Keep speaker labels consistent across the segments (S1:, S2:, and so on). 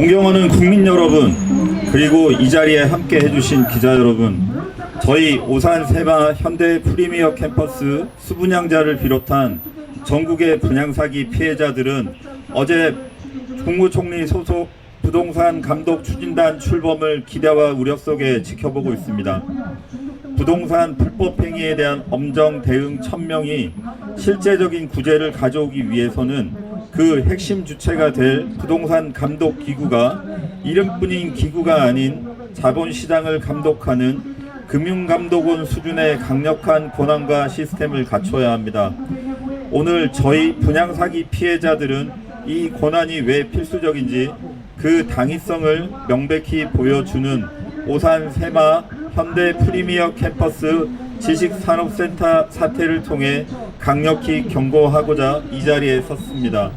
S1: 존경하는 국민 여러분, 그리고 이 자리에 함께 해주신 기자 여러분, 저희 오산 세마 현대 프리미어 캠퍼스 수분양자를 비롯한 전국의 분양사기 피해자들은 어제 국무총리 소속 부동산 감독 추진단 출범을 기대와 우려 속에 지켜보고 있습니다. 부동산 불법 행위에 대한 엄정 대응 천명이 실제적인 구제를 가져오기 위해서는 그 핵심 주체가 될 부동산 감독 기구가 이름뿐인 기구가 아닌 자본시장을 감독하는 금융감독원 수준의 강력한 권한과 시스템을 갖춰야 합니다. 오늘 저희 분양사기 피해자들은 이 권한이 왜 필수적인지 그 당위성을 명백히 보여주는 오산 세마 현대 프리미어 캠퍼스 지식산업센터 사태를 통해 강력히 경고하고자 이 자리에 섰습니다.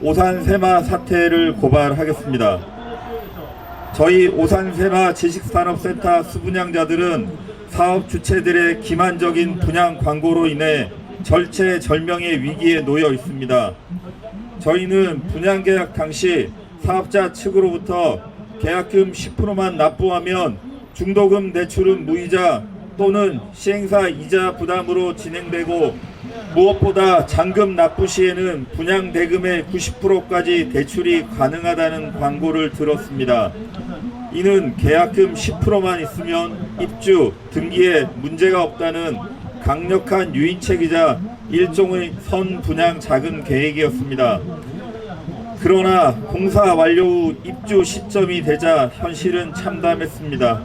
S1: 오산 세마 사태를 고발하겠습니다. 저희 오산 세마 지식산업센터 수분양자들은 사업 주체들의 기만적인 분양 광고로 인해 절체절명의 위기에 놓여 있습니다. 저희는 분양 계약 당시 사업자 측으로부터 계약금 10%만 납부하면 중도금 대출은 무이자 또는 시행사 이자 부담으로 진행되고 무엇보다 잔금 납부 시에는 분양 대금의 90%까지 대출이 가능하다는 광고를 들었습니다. 이는 계약금 10%만 있으면 입주, 등기에 문제가 없다는 강력한 유인책이자 일종의 선분양 자금 계획이었습니다. 그러나 공사 완료 후 입주 시점이 되자 현실은 참담했습니다.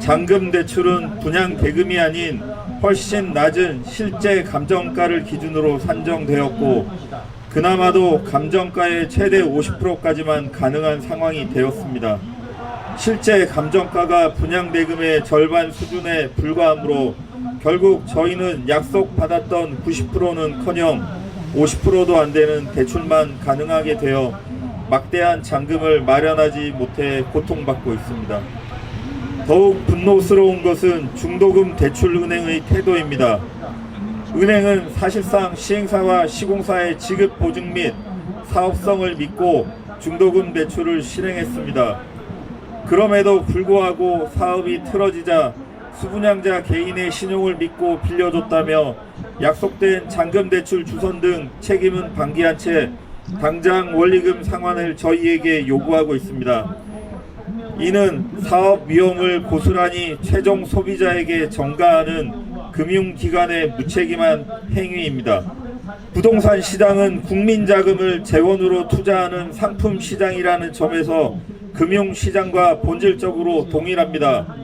S1: 잔금 대출은 분양 대금이 아닌 훨씬 낮은 실제 감정가를 기준으로 산정되었고 그나마도 감정가의 최대 50%까지만 가능한 상황이 되었습니다. 실제 감정가가 분양 대금의 절반 수준에 불과하므로 결국 저희는 약속받았던 90%는커녕 50%도 안 되는 대출만 가능하게 되어 막대한 잔금을 마련하지 못해 고통받고 있습니다. 더욱 분노스러운 것은 중도금 대출은행의 태도입니다. 은행은 사실상 시행사와 시공사의 지급 보증 및 사업성을 믿고 중도금 대출을 실행했습니다. 그럼에도 불구하고 사업이 틀어지자 수분양자 개인의 신용을 믿고 빌려줬다며 약속된 잔금 대출 주선 등 책임은 방기한 채 당장 원리금 상환을 저희에게 요구하고 있습니다. 이는 사업 위험을 고스란히 최종 소비자에게 전가하는 금융기관의 무책임한 행위입니다. 부동산 시장은 국민 자금을 재원으로 투자하는 상품 시장이라는 점에서 금융 시장과 본질적으로 동일합니다.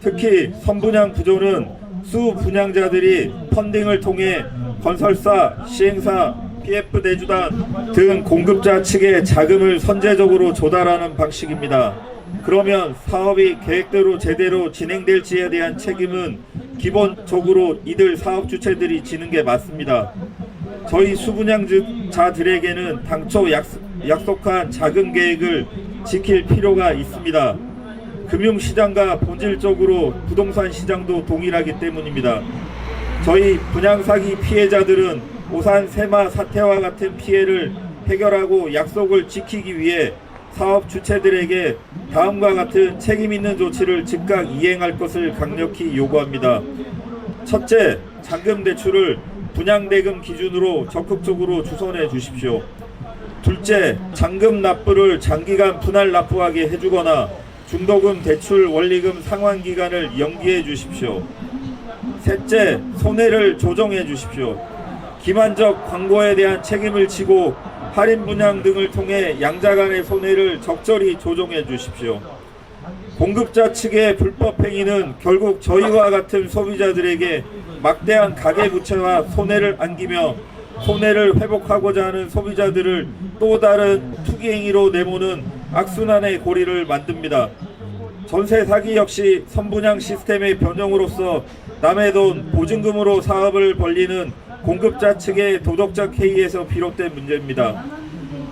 S1: 특히 선분양 구조는 수 분양자들이 펀딩을 통해 건설사, 시행사, PF 대주단 등 공급자 측에 자금을 선제적으로 조달하는 방식입니다. 그러면 사업이 계획대로 제대로 진행될지에 대한 책임은 기본적으로 이들 사업 주체들이 지는 게 맞습니다. 저희 수분양자들에게는 당초 약속, 약속 한 자금 계획을 지킬 필요가 있습니다. 금융시장과 본질적으로 부동산 시장도 동일하기 때문입니다. 저희 분양사기 피해자들은 오산 세마 사태와 같은 피해를 해결하고 약속을 지키기 위해 사업 주체들에게 다음과 같은 책임 있는 조치를 즉각 이행할 것을 강력히 요구합니다. 첫째, 잔금 대출을 분양대금 기준으로 적극적으로 주선해 주십시오. 둘째, 잔금 납부를 장기간 분할 납부하게 해주거나 중도금 대출 원리금 상환 기간을 연기해 주십시오. 셋째, 손해를 조정해 주십시오. 기만적 광고에 대한 책임을 지고 할인 분양 등을 통해 양자 간의 손해를 적절히 조정해 주십시오. 공급자 측의 불법 행위는 결국 저희와 같은 소비자들에게 막대한 가계 부채와 손해를 안기며 손해를 회복하고자 하는 소비자들을 또 다른 투기 행위로 내모는 악순환의 고리를 만듭니다. 전세 사기 역시 선분양 시스템의 변형으로서 남의 돈 보증금으로 사업을 벌리는 공급자 측의 도덕적 해이에서 비롯된 문제입니다.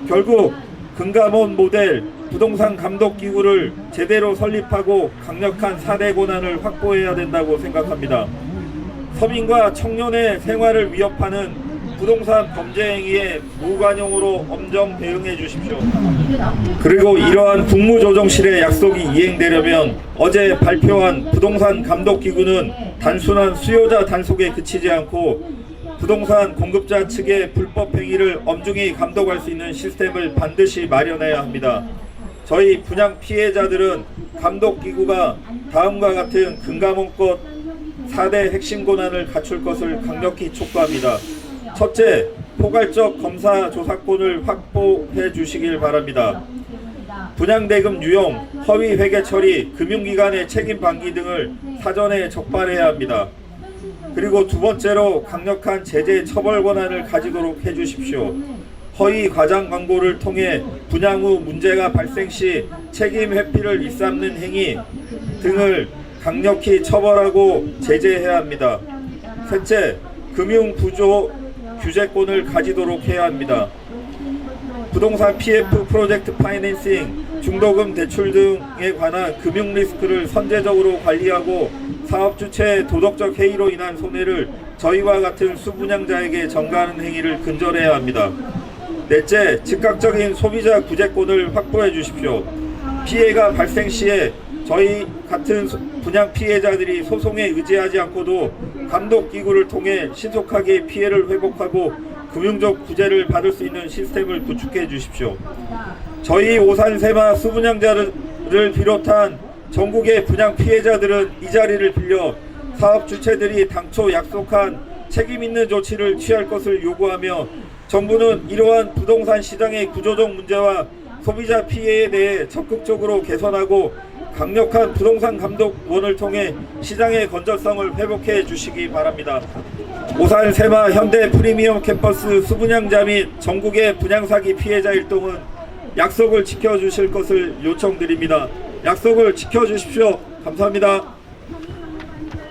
S1: 결국 금감원 모델 부동산 감독 기구를 제대로 설립하고 강력한 사대 권한을 확보해야 된다고 생각합니다. 서민과 청년의 생활을 위협하는 부동산 범죄 행위에 무관용으로 엄정 대응해 주십시오. 그리고 이러한 국무조정실의 약속이 이행되려면 어제 발표한 부동산 감독 기구는 단순한 수요자 단속에 그치지 않고 부동산 공급자 측의 불법 행위를 엄중히 감독할 수 있는 시스템을 반드시 마련해야 합니다. 저희 분양 피해자들은 감독기구가 다음과 같은 금감원법 4대 핵심 권한을 갖출 것을 강력히 촉구합니다. 첫째, 포괄적 검사 조사권을 확보해 주시길 바랍니다. 분양대금 유용, 허위 회계 처리, 금융기관의 책임 방기 등을 사전에 적발해야 합니다. 그리고 두 번째로 강력한 제재 처벌 권한을 가지도록 해 주십시오. 허위 과장 광고를 통해 분양 후 문제가 발생 시 책임 회피를 일삼는 행위 등을 강력히 처벌하고 제재해야 합니다. 셋째, 금융 부조 규제권을 가지도록 해야 합니다. 부동산 PF 프로젝트 파이낸싱, 중도금 대출 등에 관한 금융 리스크를 선제적으로 관리하고 사업 주체의 도덕적 해이로 인한 손해를 저희와 같은 수분양자에게 전가하는 행위를 근절해야 합니다. 넷째, 즉각적인 소비자 구제권을 확보해 주십시오. 피해가 발생 시에 저희 같은 소- 분양 피해자들이 소송에 의지하지 않고도 감독 기구를 통해 신속하게 피해를 회복하고 금융적 구제를 받을 수 있는 시스템을 구축해 주십시오. 저희 오산 세마 수분양자를 비롯한 전국의 분양 피해자들은 이 자리를 빌려 사업 주체들이 당초 약속한 책임 있는 조치를 취할 것을 요구하며 정부는 이러한 부동산 시장의 구조적 문제와 소비자 피해에 대해 적극적으로 개선하고 강력한 부동산 감독원을 통해 시장의 건전성을 회복해 주시기 바랍니다. 오산 세마 현대 프리미엄 캠퍼스 수분양자 및 전국의 분양 사기 피해자 일동은 약속을 지켜주실 것을 요청드립니다. 약속을 지켜주십시오. 감사합니다.